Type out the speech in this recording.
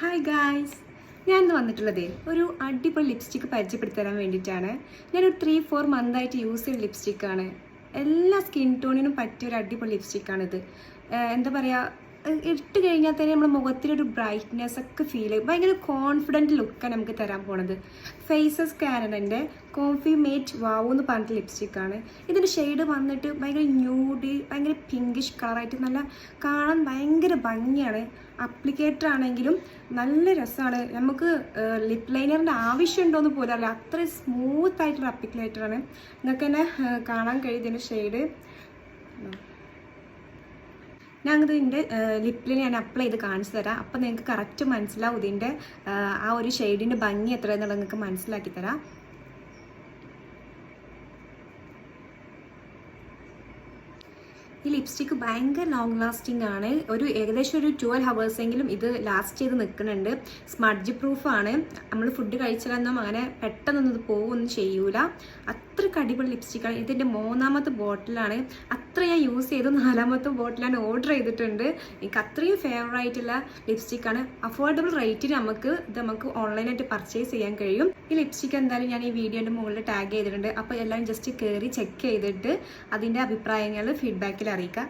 Hi guys ഞാൻ ഇന്ന് വന്നിട്ടുള്ളത് ഒരു അടിപൊളി ലിപ്സ്റ്റിക്ക് പരിചയപ്പെടുത്തി തരാൻ വേണ്ടിയിട്ടാണ്. ഞാനൊരു ത്രീ ഫോർ മന്തായിട്ട് യൂസ് ചെയ്യുന്ന ലിപ്സ്റ്റിക്കാണ് എല്ലാ സ്കിൻ ടോണിനും പറ്റിയ ഒരു അടിപൊളി ലിപ്സ്റ്റിക്കാണിത് എന്താ പറയുക ഇട്ട് കഴിഞ്ഞാൽ തന്നെ നമ്മുടെ മുഖത്തിലൊരു ബ്രൈറ്റ്നെസ് ഒക്കെ ഫീൽ ചെയ്യും. ഭയങ്കര കോൺഫിഡന്റ് ലുക്കാണ് നമുക്ക് തരാൻ പോണത്. ഫേസസ് കാനഡന്റെ കോഫി മേറ്റ് വാവു എന്ന് പറഞ്ഞിട്ട് ലിപ്സ്റ്റിക്കാണ് ഇതിന്റെ ഷെയ്ഡ് വന്നിട്ട് ഭയങ്കര ന്യൂഡ് ഭയങ്കര പിങ്കിഷ് കളറായിട്ട് നല്ല കാണാൻ ഭയങ്കര ഭംഗിയാണ്. അപ്ലിക്കേറ്റർ ആണെങ്കിലും നല്ല രസമാണ്. നമുക്ക് ലിപ് ലൈനറിന്റെ ആവശ്യമുണ്ടോയെന്ന് പോലും അറിയില്ല. അത്രയും സ്മൂത്ത് ആയിട്ടുള്ള അപ്ലിക്കേറ്ററാണ് നിങ്ങൾക്ക് തന്നെ കാണാൻ കഴിയും ഇതിന്റെ ഷെയ്ഡ് ഞാൻ ഇതിന്റെ ലിപ്പിൽ ഞാൻ അപ്ലൈ ചെയ്ത് കാണിച്ചു തരാം. അപ്പം നിങ്ങൾക്ക് കറക്റ്റ് മനസ്സിലാവും ഇതിന്റെ ആ ഒരു ഷെയ്ഡിന്റെ ഭംഗി എത്ര എന്നുള്ളത് നിങ്ങൾക്ക് മനസ്സിലാക്കി തരാം. ഈ ലിപ്സ്റ്റിക്ക് ഭയങ്കര ലോങ് ലാസ്റ്റിംഗ് ആണ്. ഒരു ഏകദേശം ഒരു ട്വൽവ് ഹവേഴ്സെങ്കിലും ഇത് ലാസ്റ്റ് ചെയ്ത് നിൽക്കുന്നുണ്ട്. സ്മഡ്ജ് പ്രൂഫാണ് നമ്മൾ ഫുഡ് കഴിച്ചാലൊന്നും അങ്ങനെ പെട്ടെന്നൊന്നും ഇത് പോകുമൊന്നും ചെയ്യൂല. അത്രയ്ക്ക് അടിപൊളി ലിപ്സ്റ്റിക്കാണ് ഇതിന്റെ മൂന്നാമത്തെ ബോട്ടിലാണ് അത്ര ഞാൻ യൂസ് ചെയ്തു. നാലാമത്തെ ബോട്ടിലാണ് ഓർഡർ ചെയ്തിട്ടുണ്ട്. എനിക്ക് അത്രയും ഫേവറായിട്ടുള്ള ലിപ്സ്റ്റിക്കാണ് അഫോർഡബിൾ റേറ്റിന് നമുക്ക് ഇത് നമുക്ക് ഓൺലൈനായിട്ട് പർച്ചേസ് ചെയ്യാൻ കഴിയും. ഈ ലിപ്സ്റ്റിക്ക് എന്തായാലും ഞാൻ ഈ വീഡിയോന്റെ മുകളിൽ ടാഗ് ചെയ്തിട്ടുണ്ട്. അപ്പോൾ എല്ലാവരും ജസ്റ്റ് കയറി ചെക്ക് ചെയ്തിട്ട് അതിന്റെ അഭിപ്രായങ്ങൾ ഫീഡ്ബാക്കിൽ അറിയിക്കുക.